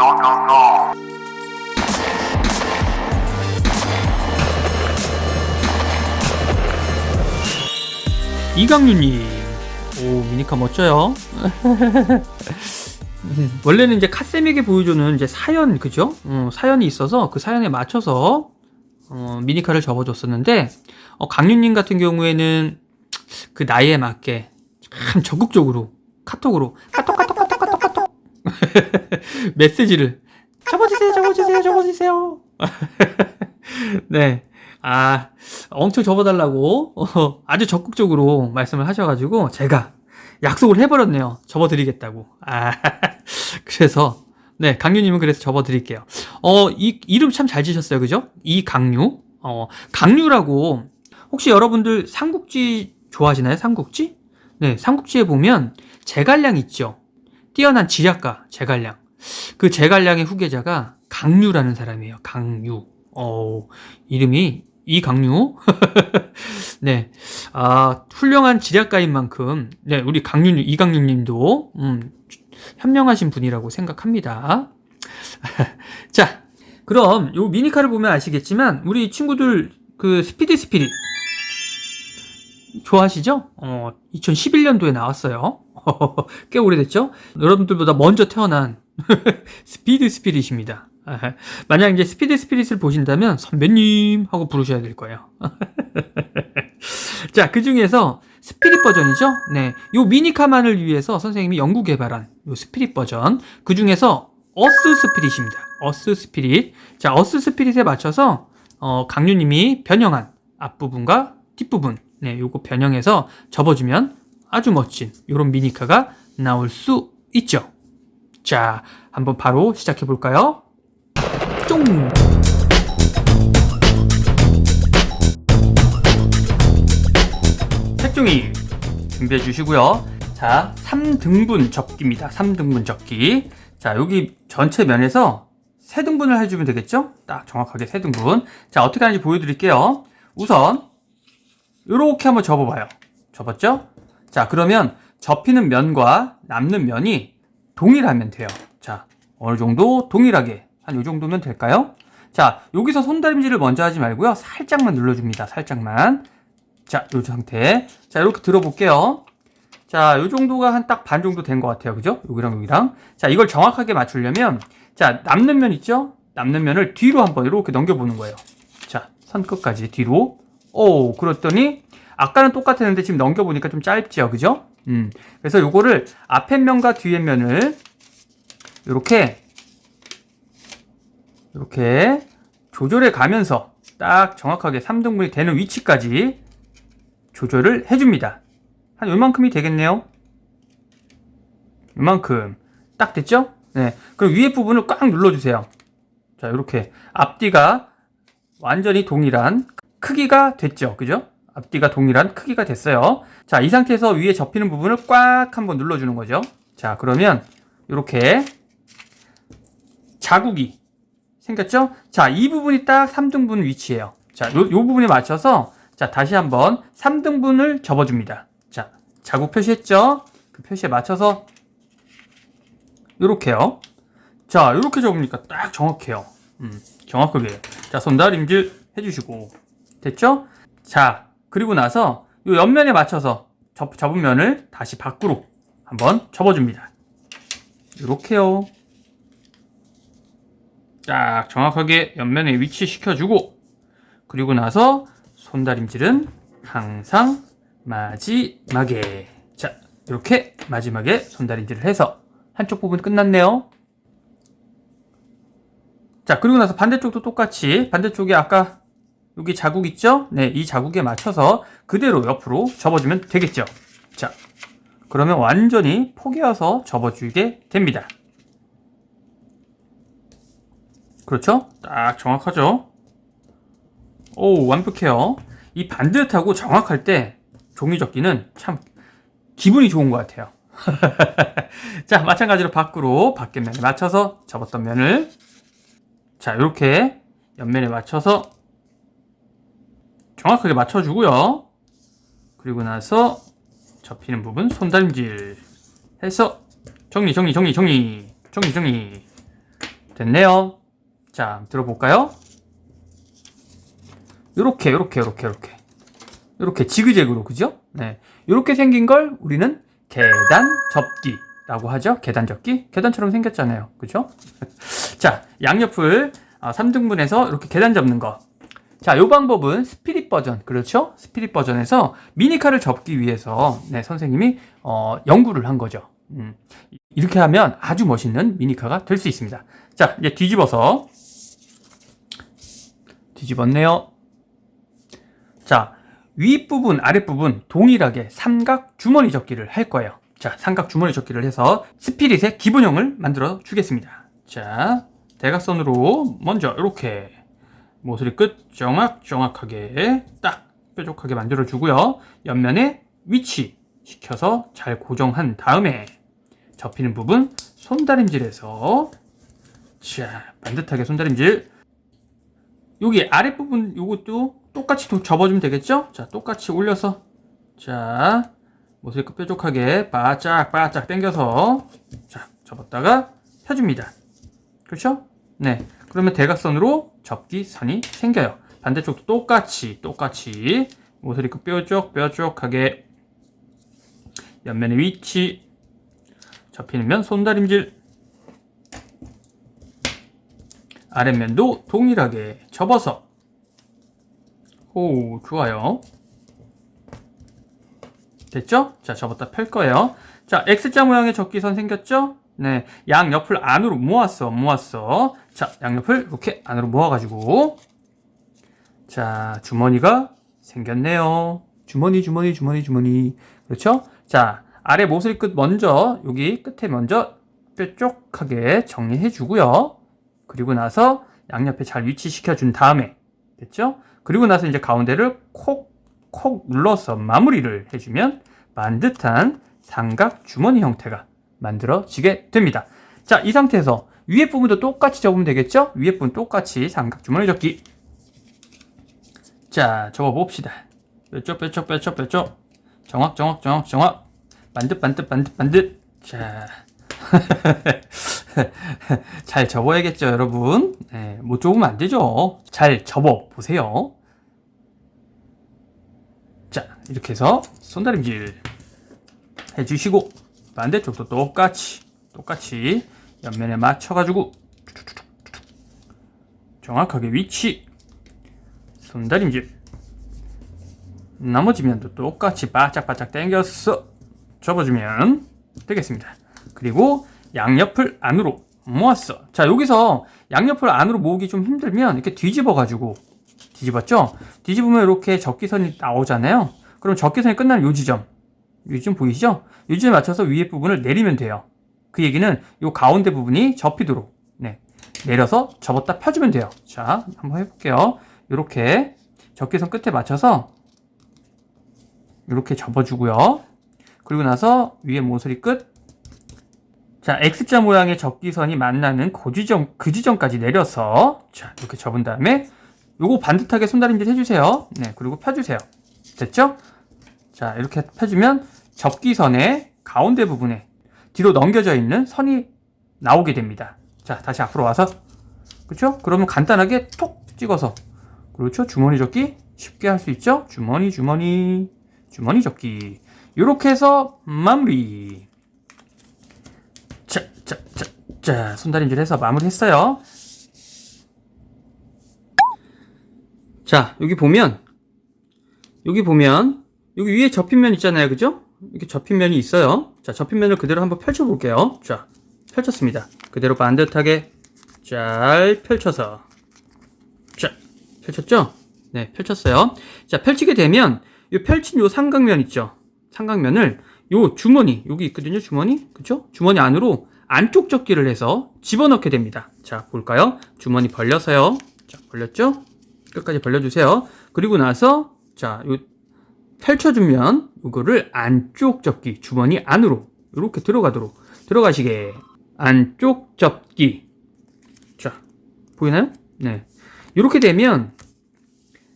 go, go, go. 이강윤님, 오 미니카 멋져요. 원래는 이제 카쌤에게 보여주는 이제 사연 그죠? 어, 사연이 있어서 그 사연에 맞춰서 어, 미니카를 접어줬었는데 어, 강윤님 같은 경우에는 그 나이에 맞게 참 적극적으로 카톡으로 카톡 카톡 카톡 카톡 카톡 메시지를 접어주세요 접어주세요 접어주세요 네. 아, 엄청 접어달라고, 어, 아주 적극적으로 말씀을 하셔가지고, 제가 약속을 해버렸네요. 접어드리겠다고. 아, 그래서, 네, 강유님은 그래서 접어드릴게요. 어, 이, 이름 참 잘 지셨어요. 그죠? 이 강유. 어, 강유라고, 혹시 여러분들 삼국지 좋아하시나요? 삼국지? 네, 삼국지에 보면, 제갈량 있죠? 뛰어난 지략가, 제갈량. 그 제갈량의 후계자가 강유라는 사람이에요. 강유. 어, 이름이 이강유. 네. 아, 훌륭한 지략가인 만큼, 네, 우리 강유, 이강유 님도, 음, 현명하신 분이라고 생각합니다. 자, 그럼 요 미니카를 보면 아시겠지만, 우리 친구들 그 스피드 스피릿, 좋아하시죠? 어, 2011년도에 나왔어요. 꽤 오래됐죠? 여러분들보다 먼저 태어난 스피드 스피릿입니다. 아하. 만약 이제 스피드 스피릿을 보신다면 선배님 하고 부르셔야 될 거예요. 자, 그 중에서 스피릿 버전이죠? 네. 요 미니카만을 위해서 선생님이 연구 개발한 요 스피릿 버전. 그 중에서 어스 스피릿입니다. 어스 스피릿. 자, 어스 스피릿에 맞춰서 어, 강유님이 변형한 앞부분과 뒷부분. 네, 요거 변형해서 접어주면 아주 멋진 요런 미니카가 나올 수 있죠. 자, 한번 바로 시작해 볼까요? 쫑! 색종이 준비해 주시고요. 자, 3등분 접기입니다. 3등분 접기. 자, 여기 전체 면에서 3등분을 해주면 되겠죠? 딱 정확하게 3등분. 자, 어떻게 하는지 보여드릴게요. 우선, 이렇게 한번 접어봐요. 접었죠? 자, 그러면 접히는 면과 남는 면이 동일하면 돼요. 자, 어느 정도 동일하게 한 요 정도면 될까요? 자, 여기서 손다림질을 먼저 하지 말고요. 살짝만 눌러줍니다. 살짝만. 자, 요 상태. 자, 이렇게 들어볼게요. 자, 요 정도가 한 딱 반 정도 된 것 같아요. 그죠? 여기랑 여기랑. 자, 이걸 정확하게 맞추려면, 자, 남는 면 있죠? 남는 면을 뒤로 한번 이렇게 넘겨보는 거예요. 자, 선 끝까지 뒤로. 오, 그랬더니, 아까는 똑같았는데 지금 넘겨보니까 좀 짧지요. 그죠? 음. 그래서 요거를 앞에 면과 뒤에 면을 이렇게 이렇게 조절해 가면서 딱 정확하게 3등분이 되는 위치까지 조절을 해줍니다. 한 요만큼이 되겠네요. 요만큼. 딱 됐죠? 네. 그럼 위에 부분을 꽉 눌러주세요. 자, 이렇게. 앞뒤가 완전히 동일한 크기가 됐죠. 그죠? 앞뒤가 동일한 크기가 됐어요. 자, 이 상태에서 위에 접히는 부분을 꽉 한번 눌러주는 거죠. 자, 그러면 이렇게 자국이 생겼죠? 자, 이 부분이 딱 3등분 위치예요. 자, 요, 요 부분에 맞춰서 자, 다시 한번 3등분을 접어줍니다. 자, 자국 표시했죠? 그 표시에 맞춰서 요렇게요. 자, 요렇게 접으니까 딱 정확해요. 음, 정확하게. 자, 손다림질 해주시고. 됐죠? 자, 그리고 나서 요 옆면에 맞춰서 접, 접은 면을 다시 밖으로 한번 접어줍니다. 요렇게요. 딱 정확하게 옆면에 위치시켜주고 그리고 나서 손다림질은 항상 마지막에 자 이렇게 마지막에 손다림질을 해서 한쪽 부분 끝났네요 자 그리고 나서 반대쪽도 똑같이 반대쪽에 아까 여기 자국 있죠? 네, 이 자국에 맞춰서 그대로 옆으로 접어주면 되겠죠. 자, 그러면 완전히 포개어서 접어주게 됩니다. 그렇죠? 딱 정확하죠? 오, 완벽해요. 이 반듯하고 정확할 때 종이접기는 참 기분이 좋은 것 같아요. 자, 마찬가지로 밖으로 밖에 면에 맞춰서 접었던 면을 자, 이렇게 옆면에 맞춰서 정확하게 맞춰주고요. 그리고 나서 접히는 부분 손다림질 해서 정리 정리 정리 정리 정리 정리 됐네요. 자, 들어볼까요? 요렇게, 요렇게, 요렇게, 요렇게. 요렇게 지그재그로, 그죠? 네. 요렇게 생긴 걸 우리는 계단 접기라고 하죠. 계단 접기. 계단처럼 생겼잖아요. 그죠? 자, 양옆을 3등분해서 이렇게 계단 접는 거. 자, 요 방법은 스피릿 버전, 그렇죠? 스피릿 버전에서 미니카를 접기 위해서, 네, 선생님이, 어, 연구를 한 거죠. 음, 이렇게 하면 아주 멋있는 미니카가 될 수 있습니다. 자, 이제 뒤집어서, 뒤집었네요. 자, 윗부분, 아랫부분 동일하게 삼각 주머니 접기를 할 거예요. 자, 삼각 주머니 접기를 해서 스피릿의 기본형을 만들어 주겠습니다. 자, 대각선으로 먼저 이렇게 모서리 끝 정확 정확하게 딱 뾰족하게 만들어 주고요. 옆면에 위치 시켜서 잘 고정한 다음에 접히는 부분 손다림질해서 자 반듯하게 손다림질 여기 아랫부분 요것도 똑같이 도- 접어주면 되겠죠? 자 똑같이 올려서 자 모서리 끝 뾰족하게 바짝 바짝 당겨서 자 접었다가 펴줍니다. 그렇죠? 네. 그러면 대각선으로 접기 선이 생겨요. 반대쪽도 똑같이 똑같이. 모서리 끝 뾰족 뾰족하게. 옆면의 위치. 접히는 면 손다림질. 아랫면도 동일하게 접어서. 오 좋아요. 됐죠? 자 접었다 펼 거예요. 자 X자 모양의 접기선 생겼죠? 네, 양 옆을 안으로 모았어, 모았어. 자, 양 옆을 이렇게 안으로 모아가지고, 자, 주머니가 생겼네요. 주머니, 주머니, 주머니, 주머니. 그렇죠? 자, 아래 모서리 끝 먼저, 여기 끝에 먼저 뾰족하게 정리해 주고요. 그리고 나서 양옆에 잘 위치시켜 준 다음에, 됐죠? 그리고 나서 이제 가운데를 콕, 콕 눌러서 마무리를 해주면 반듯한 삼각 주머니 형태가 만들어지게 됩니다. 자, 이 상태에서 위에 부분도 똑같이 접으면 되겠죠? 위에 부분 똑같이 삼각 주머니 접기. 자, 접어 봅시다. 뾰족, 뾰족, 뾰족, 뾰족. 정확, 정확, 정확, 정확. 반듯, 반듯, 반듯, 반듯. 자. 잘 접어야겠죠, 여러분? 네, 못 접으면 안 되죠. 잘 접어 보세요. 자, 이렇게 해서 손다림질 해주시고, 반대쪽도 똑같이 똑같이 옆면에 맞춰가지고 정확하게 위치 손다림질 나머지 면도 똑같이 바짝바짝 당겨서 접어주면 되겠습니다. 그리고 양옆을 안으로 모았어. 자 여기서 양옆을 안으로 모으기 좀 힘들면 이렇게 뒤집어 가지고 뒤집었죠? 뒤집으면 이렇게 접기선이 나오잖아요. 그럼 접기선이 끝나는 요 지점 요즘 보이시죠? 요즘에 맞춰서 위에 부분을 내리면 돼요. 그 얘기는 요 가운데 부분이 접히도록 네, 내려서 접었다 펴주면 돼요. 자, 한번 해볼게요. 이렇게 접기선 끝에 맞춰서 이렇게 접어주고요. 그리고 나서 위에 모서리 끝. 자, X자 모양의 접기선이 만나는 그 지점, 그 지점까지 내려서 자, 이렇게 접은 다음에 요거 반듯하게 손다림질 해주세요. 네, 그리고 펴주세요. 됐죠? 자, 이렇게 펴주면 접기선의 가운데 부분에 뒤로 넘겨져 있는 선이 나오게 됩니다. 자, 다시 앞으로 와서. 그렇죠? 그러면 간단하게 톡 찍어서. 그렇죠? 주머니 접기 쉽게 할 수 있죠? 주머니, 주머니, 주머니 접기. 이렇게 해서 마무리. 자, 자, 자, 자, 손다림질 해서 마무리 했어요. 자, 여기 보면, 여기 보면, 여기 위에 접힌 면 있잖아요. 그죠? 이렇게 접힌 면이 있어요. 자, 접힌 면을 그대로 한번 펼쳐 볼게요. 자, 펼쳤습니다. 그대로 반듯하게 잘 펼쳐서. 자, 펼쳤죠? 네, 펼쳤어요. 자, 펼치게 되면, 이 펼친 요 삼각면 있죠? 삼각면을 요 주머니, 여기 있거든요. 주머니. 그죠? 주머니 안으로 안쪽 접기를 해서 집어넣게 됩니다. 자, 볼까요? 주머니 벌려서요. 자, 벌렸죠? 끝까지 벌려주세요. 그리고 나서, 자, 요 펼쳐주면 이거를 안쪽 접기 주머니 안으로 이렇게 들어가도록 들어가시게 안쪽 접기 자 보이나요? 네 이렇게 되면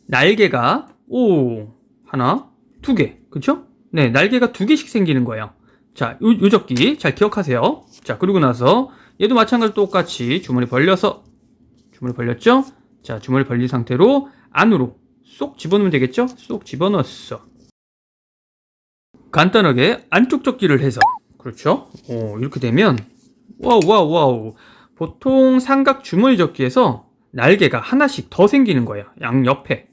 날개가 오 하나 두 개 그쵸? 네 날개가 두 개씩 생기는 거예요 자 요, 요 접기 잘 기억하세요 자 그리고 나서 얘도 마찬가지로 똑같이 주머니 벌려서 주머니 벌렸죠? 자, 주머니 벌린 상태로 안으로 쏙 집어넣으면 되겠죠? 쏙 집어넣었어. 간단하게 안쪽 접기를 해서 그렇죠? 오, 이렇게 되면 와우 와우 와우 보통 삼각 주머니 접기에서 날개가 하나씩 더 생기는 거예요. 양 옆에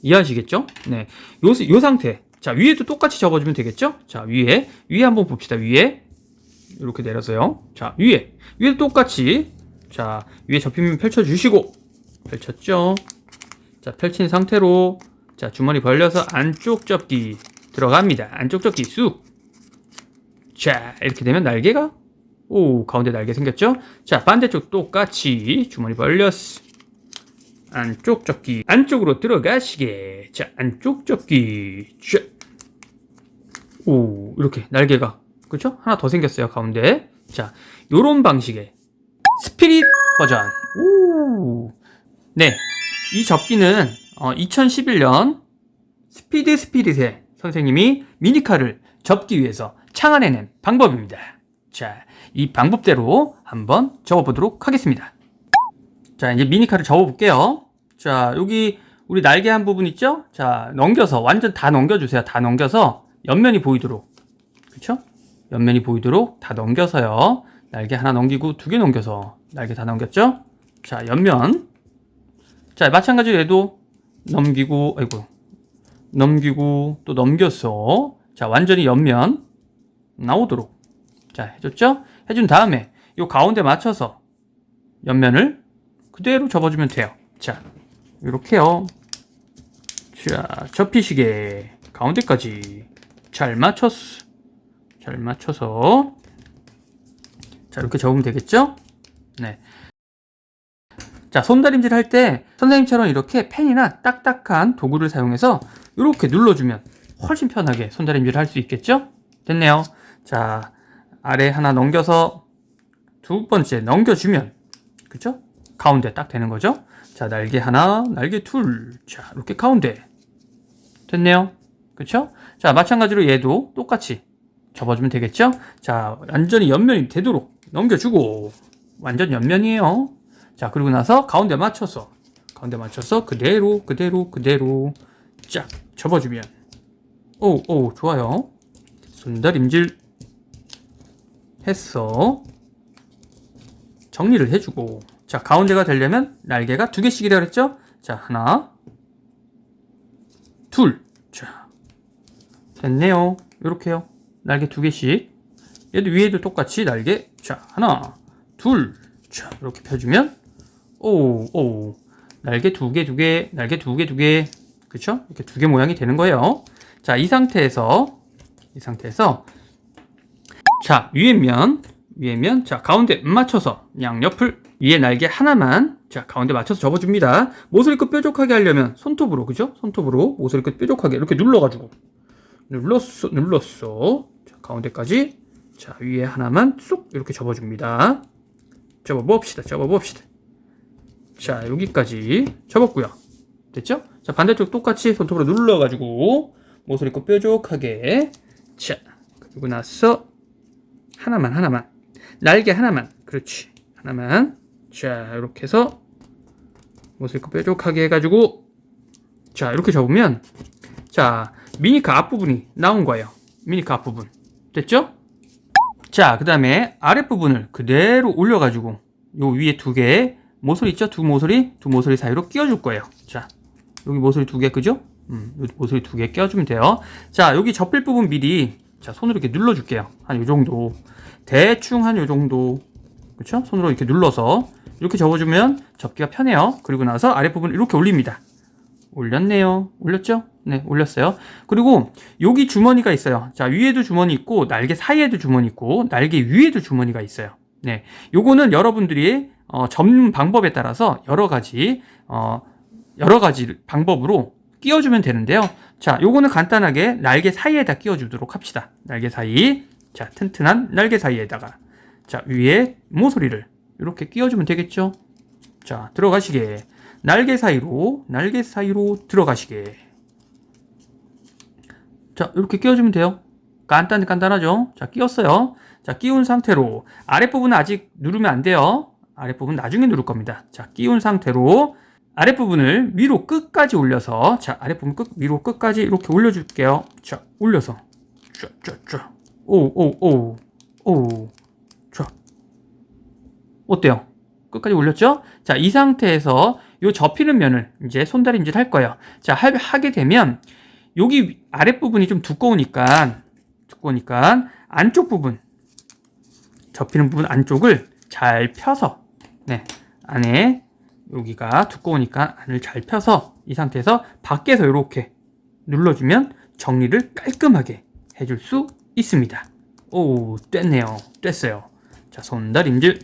이해하시겠죠? 네, 요, 요 상태. 자 위에도 똑같이 접어주면 되겠죠? 자 위에 위에 한번 봅시다. 위에 이렇게 내려서요. 자 위에 위에도 똑같이 자 위에 접히면 펼쳐주시고 펼쳤죠? 자 펼친 상태로 자 주머니 벌려서 안쪽 접기 들어갑니다. 안쪽 접기 쑥. 자 이렇게 되면 날개가 오 가운데 날개 생겼죠? 자 반대쪽 똑같이 주머니 벌렸어. 안쪽 접기 안쪽으로 들어가시게. 자 안쪽 접기. 자. 오 이렇게 날개가 그렇죠? 하나 더 생겼어요 가운데. 자 요런 방식의 스피릿 버전. 오. 네. 이 접기는 어, 2011년 스피드 스피릿의 선생님이 미니카를 접기 위해서 창안해낸 방법입니다. 자, 이 방법대로 한번 접어보도록 하겠습니다. 자, 이제 미니카를 접어볼게요. 자, 여기 우리 날개 한 부분 있죠? 자, 넘겨서, 완전 다 넘겨주세요. 다 넘겨서 옆면이 보이도록. 그쵸? 옆면이 보이도록 다 넘겨서요. 날개 하나 넘기고 두 개 넘겨서 날개 다 넘겼죠? 자, 옆면. 자, 마찬가지로 얘도 넘기고, 아이고, 넘기고 또 넘겼어. 자, 완전히 옆면 나오도록. 자, 해줬죠? 해준 다음에 요 가운데 맞춰서 옆면을 그대로 접어주면 돼요. 자, 이렇게요. 자, 접히시게 가운데까지 잘 맞췄어. 잘 맞춰서 자, 이렇게 접으면 되겠죠? 네. 자, 손다림질 할 때 선생님처럼 이렇게 펜이나 딱딱한 도구를 사용해서 이렇게 눌러주면 훨씬 편하게 손다림질을 할 수 있겠죠? 됐네요. 자, 아래 하나 넘겨서 두 번째 넘겨주면 그쵸? 가운데 딱 되는 거죠? 자, 날개 하나, 날개 둘. 자, 이렇게 가운데. 됐네요. 그쵸? 자, 마찬가지로 얘도 똑같이 접어주면 되겠죠? 자, 완전히 옆면이 되도록 넘겨주고 완전 옆면이에요. 자, 그리고 나서 가운데 맞춰서 가운데 맞춰서 그대로 그대로 그대로 쫙 접어주면 오, 오, 좋아요. 손다림질 했어. 정리를 해주고 자, 가운데가 되려면 날개가 두 개씩이라 그랬죠? 자, 하나 둘 자, 됐네요. 요렇게요. 날개 두 개씩 얘도 위에도 똑같이 날개 자, 하나 둘 자, 이렇게 펴주면 오, 오. 날개 두 개, 두 개, 날개 두 개, 두 개. 그쵸? 이렇게 두 개 모양이 되는 거예요. 자, 이 상태에서, 이 상태에서, 자, 위에 면, 위에 면, 자, 가운데 맞춰서 양옆을 위에 날개 하나만, 자, 가운데 맞춰서 접어 줍니다. 모서리 끝 뾰족하게 하려면 손톱으로, 그죠? 손톱으로 모서리 끝 뾰족하게 이렇게 눌러 가지고, 눌렀어, 눌렀어. 자, 가운데까지, 자, 위에 하나만 쏙 이렇게 접어 줍니다. 접어 봅시다, 접어 봅시다. 자, 여기까지 접었고요. 됐죠? 자, 반대쪽 똑같이 손톱으로 눌러가지고 모서리 꼭 뾰족하게 자, 그리고 나서 하나만 하나만 날개 하나만 그렇지 하나만 자, 이렇게 해서 모서리 꼭 뾰족하게 해가지고 자, 이렇게 접으면 자, 미니카 앞부분이 나온 거예요. 미니카 앞부분 됐죠? 자, 그 다음에 아랫부분을 그대로 올려가지고 요 위에 두 개 모서리 있죠? 두 모서리, 두 모서리 사이로 끼워줄 거예요. 자, 여기 모서리 두 개, 그죠? 음, 모서리 두개 끼워주면 돼요. 자, 여기 접힐 부분 미리, 자, 손으로 이렇게 눌러줄게요. 한 요 정도. 대충 한 요 정도. 그쵸? 손으로 이렇게 눌러서, 이렇게 접어주면 접기가 편해요. 그리고 나서 아랫부분 이렇게 올립니다. 올렸네요. 올렸죠? 네, 올렸어요. 그리고 여기 주머니가 있어요. 자, 위에도 주머니 있고, 날개 사이에도 주머니 있고, 날개 위에도 주머니가 있어요. 네, 요거는 여러분들이 어, 접는 방법에 따라서 여러 가지 어, 여러 가지 방법으로 끼워주면 되는데요. 자, 요거는 간단하게 날개 사이에다 끼워주도록 합시다. 날개 사이, 자 튼튼한 날개 사이에다가 자 위에 모서리를 이렇게 끼워주면 되겠죠. 자 들어가시게 날개 사이로 날개 사이로 들어가시게. 자 이렇게 끼워주면 돼요. 간단 간단하죠. 자 끼웠어요. 자, 끼운 상태로 아랫부분은 아직 누르면 안 돼요. 아랫부분 나중에 누를 겁니다. 자, 끼운 상태로 아랫부분을 위로 끝까지 올려서 자, 아랫부분 끝 위로 끝까지 이렇게 올려 줄게요. 자, 올려서 쫙쫙쫙. 오, 오, 오. 오. 자. 어때요? 끝까지 올렸죠? 자, 이 상태에서 요 접히는 면을 이제 손다림질 할 거예요. 자, 하, 하게 되면 여기 아랫부분이 좀 두꺼우니까 두꺼우니까 안쪽 부분 접히는 부분 안쪽을 잘 펴서 네 안에 여기가 두꺼우니까 안을 잘 펴서 이 상태에서 밖에서 이렇게 눌러주면 정리를 깔끔하게 해줄 수 있습니다. 오 뗐네요. 뗐어요. 자 손다림질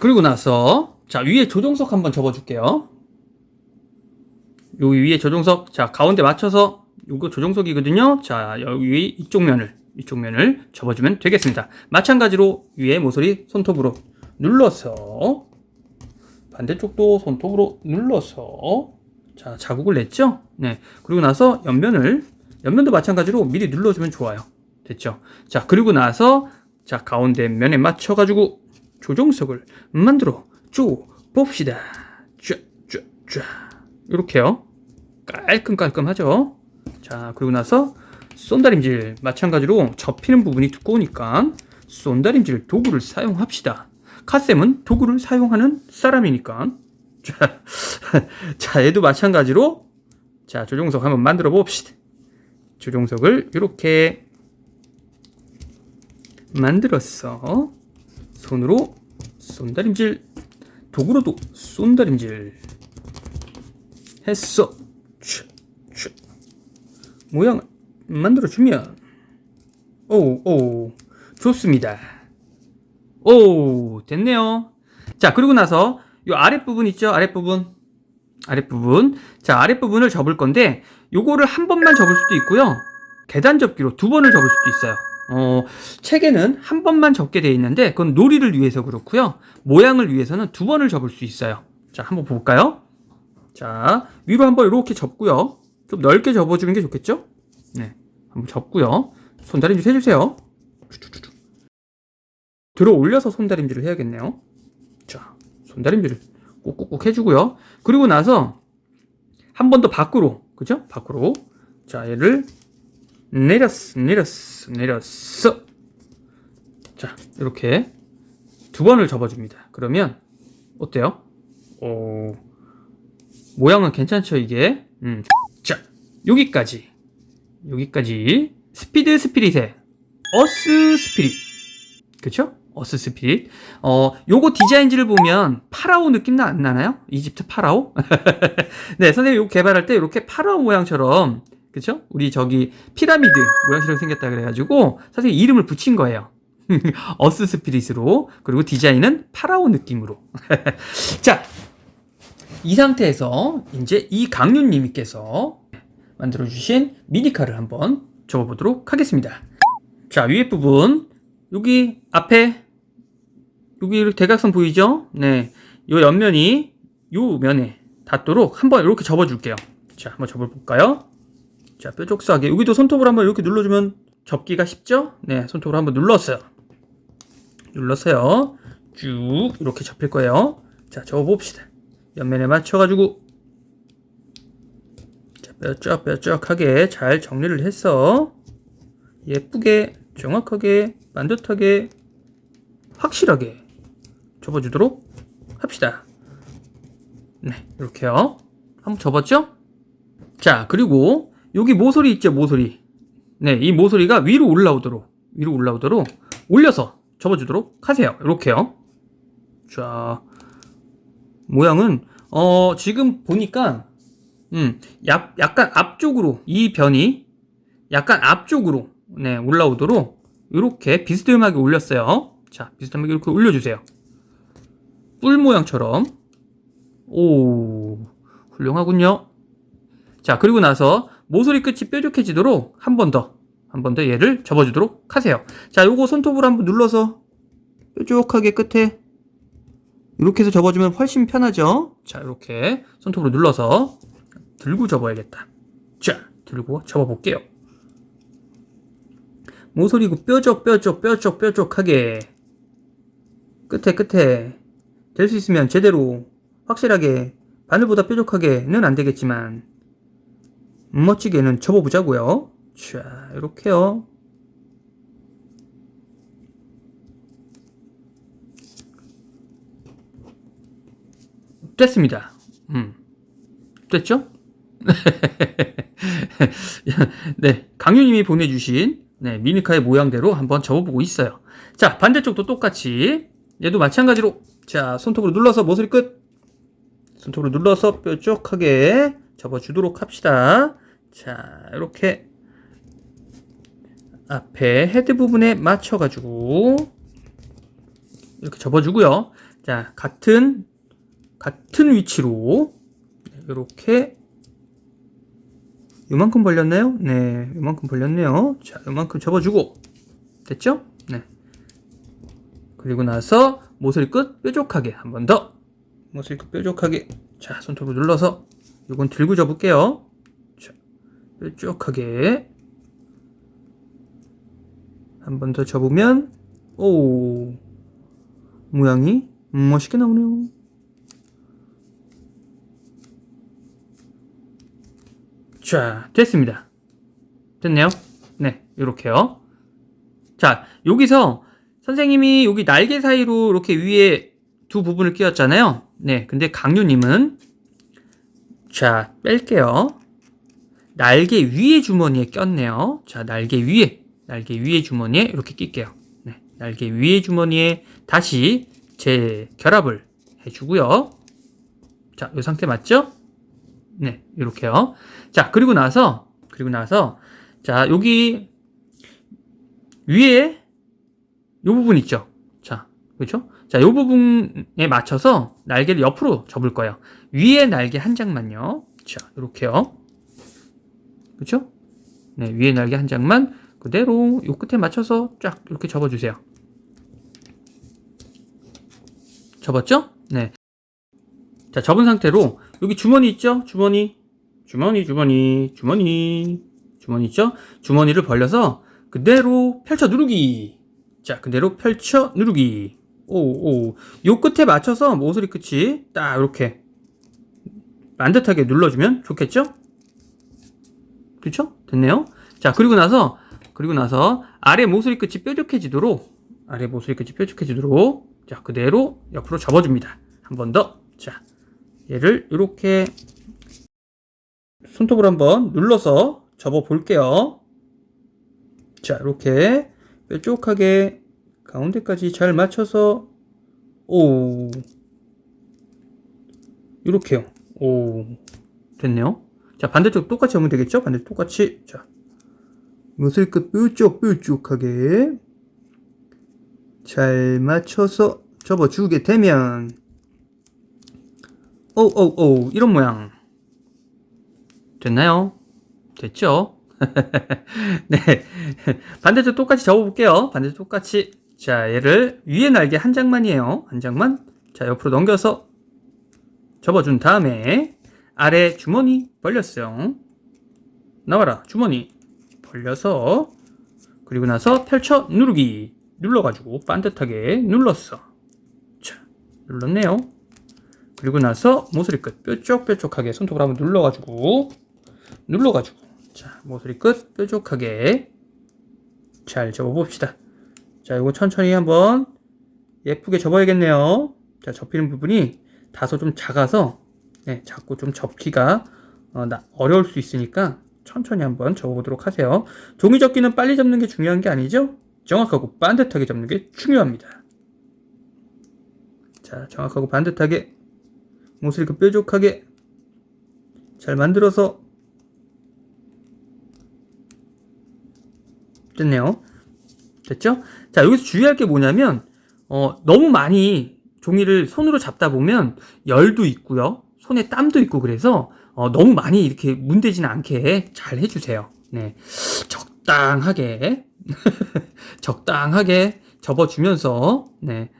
그리고 나서 자 위에 조종석 한번 접어줄게요. 여기 위에 조종석 자 가운데 맞춰서 요거 조종석이거든요. 자 여기 이쪽 면을 이쪽 면을 접어주면 되겠습니다. 마찬가지로 위에 모서리 손톱으로 눌러서 반대쪽도 손톱으로 눌러서 자 자국을 냈죠. 네 그리고 나서 옆면을 옆면도 마찬가지로 미리 눌러주면 좋아요. 됐죠. 자 그리고 나서 자 가운데 면에 맞춰가지고 조종석을 만들어 줘 봅시다. 쫙쫙쫙 이렇게요. 깔끔깔끔하죠. 자 그리고 나서 쏜다림질 마찬가지로 접히는 부분이 두꺼우니까 쏜다림질 도구를 사용합시다. 카쌤은 도구를 사용하는 사람이니까 자, 자 얘도 마찬가지로 자 조종석 한번 만들어 봅시다. 조종석을 이렇게 만들었어. 손으로 쏜다림질 도구로도 쏜다림질 했어. 촤, 촤. 모양을 만들어주면 오오 좋습니다. 오 됐네요. 자 그리고 나서 이 아랫부분 있죠? 아랫부분 아랫부분 자 아랫부분을 접을 건데 요거를 한 번만 접을 수도 있고요. 계단 접기로 두 번을 접을 수도 있어요. 어, 책에는 한 번만 접게 되어 있는데 그건 놀이를 위해서 그렇고요. 모양을 위해서는 두 번을 접을 수 있어요. 자, 한번 볼까요? 자, 위로 한번 이렇게 접고요. 좀 넓게 접어주는 게 좋겠죠? 네, 한번 접고요. 손다림질 해주세요. 들어 올려서 손다림질을 해야겠네요. 자, 손다림질을 꾹꾹꾹 해주고요. 그리고 나서 한 번 더 밖으로, 그죠? 밖으로. 자, 얘를 내렸어, 내렸어, 내렸어. 자, 이렇게 두 번을 접어줍니다. 그러면 어때요? 오, 모양은 괜찮죠, 이게? 음. 자, 여기까지. 여기까지. 스피드 스피릿의 어스 스피릿. 그쵸? 어스 스피릿. 어, 요거 디자인지를 보면 파라오 느낌 나, 안 나나요? 이집트 파라오? 네, 선생님이 요거 개발할 때 이렇게 파라오 모양처럼 그쵸? 우리 저기 피라미드 모양처럼 생겼다 그래가지고 선생님 이름을 붙인 거예요. 어스 스피릿으로 그리고 디자인은 파라오 느낌으로. 자, 이 상태에서 이제 이 강윤님께서 만들어주신 미니카를 한번 접어보도록 하겠습니다. 자, 위에 부분 여기 앞에 여기 대각선 보이죠? 네, 요 옆면이 요 면에 닿도록 한번 이렇게 접어줄게요. 자, 한번 접어볼까요? 자, 뾰족하게. 여기도 손톱으로 한번 이렇게 눌러주면 접기가 쉽죠? 네, 손톱으로 한번 눌렀어요. 눌렀어요. 쭉 이렇게 접힐 거예요. 자, 접어봅시다. 옆면에 맞춰가지고 자, 뾰족뾰족하게 잘 정리를 했어. 예쁘게, 정확하게, 반듯하게, 확실하게 접어주도록 합시다. 네, 이렇게요. 한번 접었죠? 자, 그리고 여기 모서리 있죠, 모서리. 네, 이 모서리가 위로 올라오도록, 위로 올라오도록 올려서 접어주도록 하세요. 이렇게요. 자, 모양은, 어, 지금 보니까, 음, 약, 약간 앞쪽으로, 이 변이 약간 앞쪽으로, 네, 올라오도록 이렇게 비스듬하게 올렸어요. 자, 비스듬하게 이렇게 올려주세요. 뿔 모양처럼. 오, 훌륭하군요. 자, 그리고 나서 모서리 끝이 뾰족해지도록 한 번 더, 한 번 더 얘를 접어주도록 하세요. 자, 요거 손톱으로 한번 눌러서 뾰족하게 끝에 이렇게 해서 접어주면 훨씬 편하죠? 자, 이렇게 손톱으로 눌러서 들고 접어야겠다. 자, 들고 접어볼게요. 모서리고 뾰족 뾰족 뾰족 뾰족하게 끝에 끝에 될 수 있으면 제대로 확실하게 바늘보다 뾰족하게는 안 되겠지만 멋지게는 접어보자고요. 자 이렇게요. 됐습니다. 음. 됐죠? 네, 강유님이 보내주신 네, 미니카의 모양대로 한번 접어보고 있어요. 자, 반대쪽도 똑같이 얘도 마찬가지로 자 손톱으로 눌러서 모서리 끝 손톱으로 눌러서 뾰족하게 접어주도록 합시다. 자, 이렇게 앞에 헤드 부분에 맞춰가지고 이렇게 접어주고요. 자, 같은 같은 위치로 이렇게 요만큼 벌렸나요? 네, 요만큼 벌렸네요. 자, 요만큼 접어주고 됐죠? 네. 그리고 나서 모서리 끝 뾰족하게 한 번 더. 모서리 끝 뾰족하게. 자, 손톱으로 눌러서 요건 들고 접을게요. 자, 뾰족하게 한 번 더 접으면 오 모양이 멋있게 나오네요. 자, 됐습니다. 됐네요. 네, 이렇게요. 자, 여기서 선생님이 여기 날개 사이로 이렇게 위에 두 부분을 끼웠잖아요. 네, 근데 강유님은 자, 뺄게요. 날개 위에 주머니에 꼈네요. 자, 날개 위에, 날개 위에 주머니에 이렇게 낄게요. 네, 날개 위에 주머니에 다시 재 결합을 해주고요. 자, 이 상태 맞죠? 네, 이렇게요. 자, 그리고 나서, 그리고 나서, 자, 여기 위에 요 부분 있죠? 자, 그렇죠? 자, 요 부분에 맞춰서 날개를 옆으로 접을 거예요. 위에 날개 한 장만요. 자, 이렇게요. 그렇죠? 네, 위에 날개 한 장만 그대로 요 끝에 맞춰서 쫙 이렇게 접어주세요. 접었죠? 네. 자, 접은 상태로 여기 주머니 있죠? 주머니. 주머니, 주머니, 주머니. 주머니 있죠? 주머니를 벌려서 그대로 펼쳐 누르기. 자, 그대로 펼쳐 누르기. 오, 오. 요 끝에 맞춰서 모서리 끝이 딱 이렇게 반듯하게 눌러주면 좋겠죠? 그렇죠? 됐네요. 자, 그리고 나서 그리고 나서 아래 모서리 끝이 뾰족해지도록 아래 모서리 끝이 뾰족해지도록 자, 그대로 옆으로 접어줍니다. 한 번 더. 자, 얘를 이렇게 손톱으로 한번 눌러서 접어 볼게요. 자, 이렇게 뾰족하게 가운데까지 잘 맞춰서 오 이렇게요. 오 됐네요. 자, 반대쪽 똑같이 하면 되겠죠? 반대쪽 똑같이 자 모서리 끝 뾰족 뾰족하게 잘 맞춰서 접어주게 되면 오오오 이런 모양. 됐나요? 됐죠? 네. 반대쪽 똑같이 접어볼게요. 반대쪽 똑같이. 자 얘를 위에 날개 한 장만이에요. 한 장만. 자 옆으로 넘겨서 접어준 다음에 아래 주머니 벌렸어요. 나와라 주머니. 벌려서 그리고 나서 펼쳐 누르기. 눌러가지고 반듯하게 눌렀어. 자 눌렀네요 그리고 나서 모서리 끝. 뾰족뾰족하게 손톱으로 한번 눌러가지고 눌러가지고. 자 모서리 끝. 뾰족하게 잘 접어봅시다. 자 이거 천천히 한번 예쁘게 접어야겠네요. 자 접히는 부분이 다소 좀 작아서 네, 자꾸 좀 접기가 어, 나, 어려울 수 있으니까 천천히 한번 접어보도록 하세요. 종이 접기는 빨리 접는 게 중요한 게 아니죠? 정확하고 반듯하게 접는 게 중요합니다. 자 정확하고 반듯하게 모서리 그 뾰족하게 잘 만들어서 됐네요. 됐죠? 자, 여기서 주의할 게 뭐냐면, 어, 너무 많이 종이를 손으로 잡다 보면 열도 있고요. 손에 땀도 있고 그래서, 어, 너무 많이 이렇게 문대지는 않게 잘 해주세요. 네. 적당하게, 적당하게 접어주면서, 네.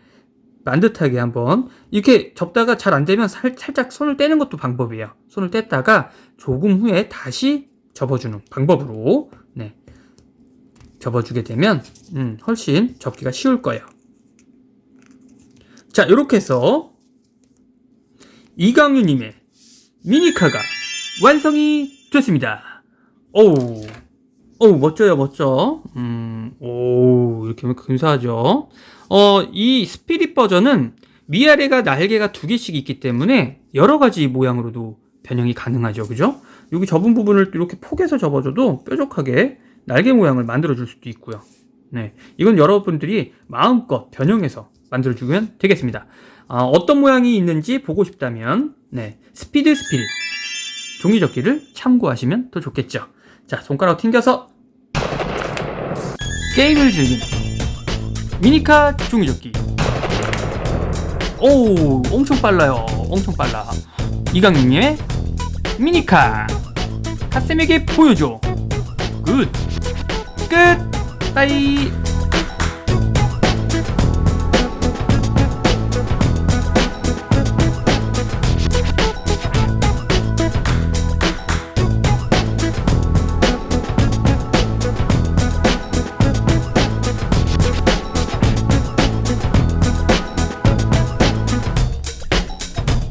반듯하게 한번 이렇게 접다가 잘 안 되면 살, 살짝 손을 떼는 것도 방법이에요. 손을 뗐다가 조금 후에 다시 접어주는 방법으로 네. 접어주게 되면 음, 훨씬 접기가 쉬울 거예요. 자, 이렇게 해서 이강유님의 미니카가 완성이 됐습니다. 오우, 오우, 멋져요, 멋져. 음, 오, 이렇게 하면 근사하죠. 어, 이 스피릿 버전은 위아래가 날개가 두 개씩 있기 때문에 여러 가지 모양으로도 변형이 가능하죠. 그죠? 여기 접은 부분을 이렇게 폭에서 접어줘도 뾰족하게 날개 모양을 만들어 줄 수도 있고요. 네. 이건 여러분들이 마음껏 변형해서 만들어 주면 되겠습니다. 아, 어떤 모양이 있는지 보고 싶다면, 네. 스피드 스피릿. 종이 접기를 참고하시면 더 좋겠죠. 자, 손가락 튕겨서 게임을 즐기는 미니카 종이접기. 오, 엄청 빨라요. 엄청 빨라. 이강민님의 미니카. 핫쌤에게 보여줘. 굿. 끝. 빠이.